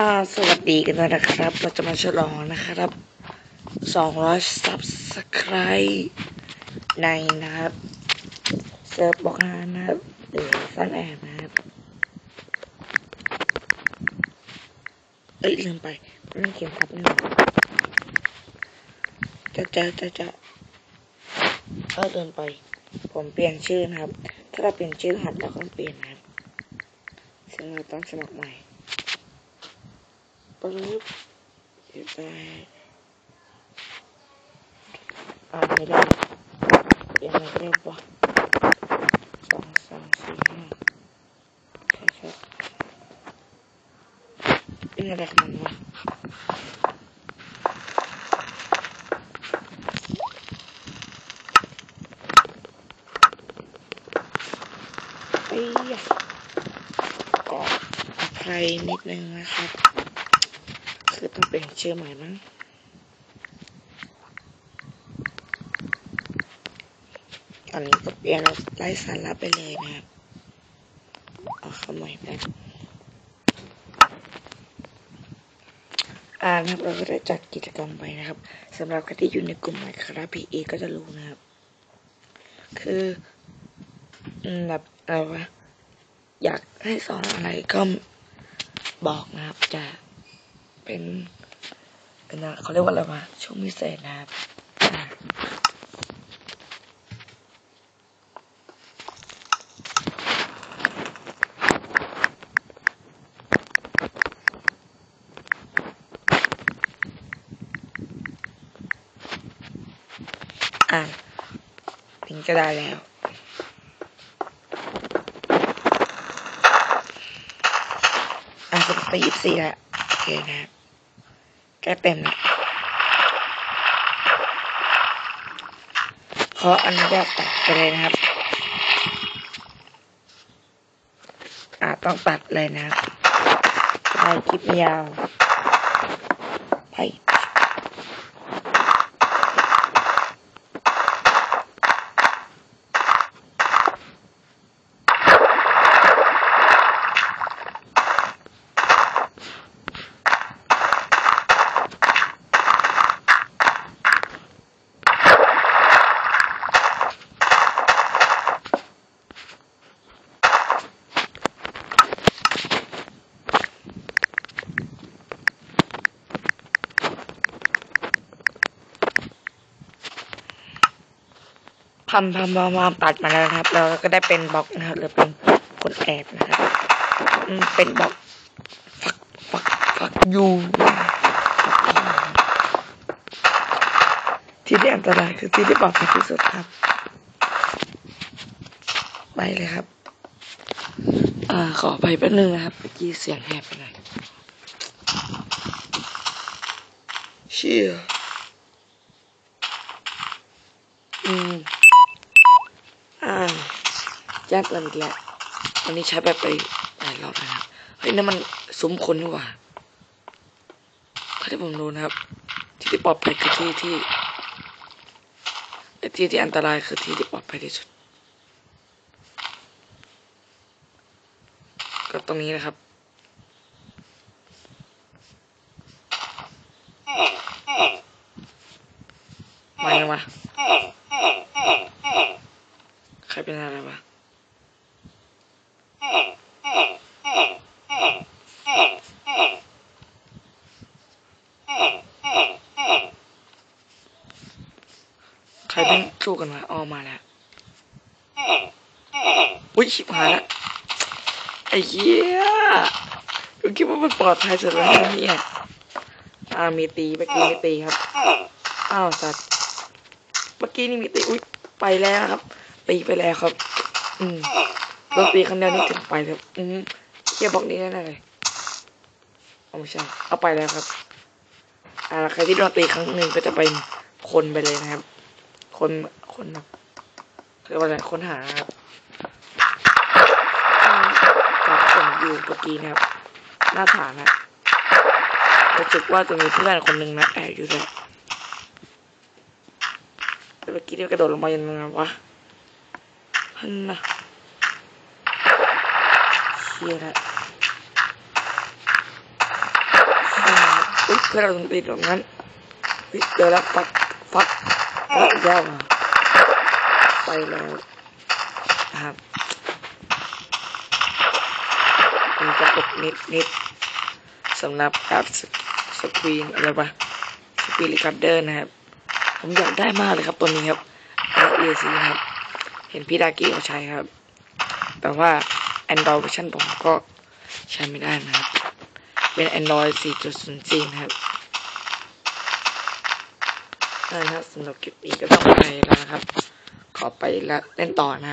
อ่าสวัสดีกันด้วยนะครับ เราจะมาฉลองนะครับ200 subscribe ในนะครับ เซิร์ฟบอกฮานะครับหรือซันแอบนะครับ เอ้ยลืมไปเรื่องเกมครับนี่จะจะจะจะก็เดินไป ผมเปลี่ยนชื่อนะครับ ถ้าเราเปลี่ยนชื่อหัดเราต้องเปลี่ยนนะครับซึ่งเราต้องสมัครใหม่ ปึ๊บเก็บไปอ่าไม่ได้ยังไงก็ได้วะสองสามสี่ห้าใช่ใช่เป็นอะไรของมันวะไอ้ยะก็ใครนิดนึงนะครับ คือต้องเปลี่ยนชื่อใหม่มั้งอันนี้ก็เปลี่ยนไร้สาระไปเลยนะครับเอาข้าใหม่แป๊บอ่านะครับเราก็ได้จัดกิจกรรมไปนะครับสำหรับใครที่อยู่ในกลุ่มไหนครับพี่เอก็จะรู้นะครับ คือแบบอะไรวะอยากให้สอนอะไรก็บอกนะครับจะ เป็นเป็นอะเขาเรียกว่าอะไรวะช่วงพิเศษนะครับอ่าอ่าถึงจะได้แล้ว อ่าสไปยี่สิบสี่แล้วโอเคนะครับ กล้เต็มล้วขออนุญาตตัดไปเลยนะครับ อ่าต้องตัดเลยนะครับได้คลิปยาวไป พัมพัมพัมพัมตัดมาแล้วนะครับแล้วก็ได้เป็นบล็อกนะครับหรือเป็นคนแอบนะครับเป็นบล็อกฟักฟักฟักยูที่ที่อันตรายคือที่ที่ปลอดภัยที่สุดครับ ไปเลยครับอขอไปแป๊บนึงนะครับเมื่อกี้เสียงแหบไปหน่อยเชี่ยอืม แจ้งเตือนอีกแล้ววันนี้ใช้ไปไปหลายรอบแล้วนะครับเฮ้ยนั่นมันซุ้มคนนี่หว่าถ้าที่ผมดูนะครับ ที่ที่ปลอดภัยคือที่ที่ไอ้ที่ที่อันตรายคือที่ที่ปลอดภัยที่สุด ก็ตรงนี้นะครับมายังวะใครเป็นอะไรวะใค รเป็นสู้กันวะออมาแล้วอุ้ยชิบหายล้วไอ้เหี้ยกูคิดว่ามันปลอดภัยสุดแล้วเนี่ยอ่ามีตีเมื่อกี้มีตีครับอ้าวสัตว์เมื่อกี้นี่มีตีอุ้ยไปแล้วครับ ตีไปแล้วครับ อืมโดนตีครั้งเดียวนี่ถึงไปแล้วอืมเกียบอกนี้แน่เลยเอาไม่ใช่เอาไปแล้วครับ อ่าใครที่โดนตีครั้งหนึ่งก็จะเป็นคนไปเลยนะครับ คนคนแบบเรียกว่าอะไรค้นหาครับจากผมอยู่เมื่อกี้นะครับหน้าฐานนะรู้สึกว่าจะมีเพื่อนคนหนึ่งนะแอบอยู่เลยเมื่อกี้เดียวกระโดดลงมายังไงวะฮันนะเชียร์ละอุ๊ยเพื่อนเราตรงติดตรงนั้นเฮ้ยเจอแล้วฟักฟักฟัก ยาวอะไปแล้วครับมีกระปุกนิดนิดสำหรับการสกรีนอะไรปะสกรีนรีคอร์เดอร์นะครับ ผมอยากได้มากเลยครับตัวนี้ครับเอซีครับ เห็นพี่ดากี้เขาใช้ครับ แต่ว่า Android เวอร์ชันผมก็ใช้ไม่ได้นะครับ เป็น Android 4.04 นะครับ นั่นนะครับสำหรับคลิปนี้ก็ต้องไปแล้วนะครับ ขอไปและเล่นต่อนะครับ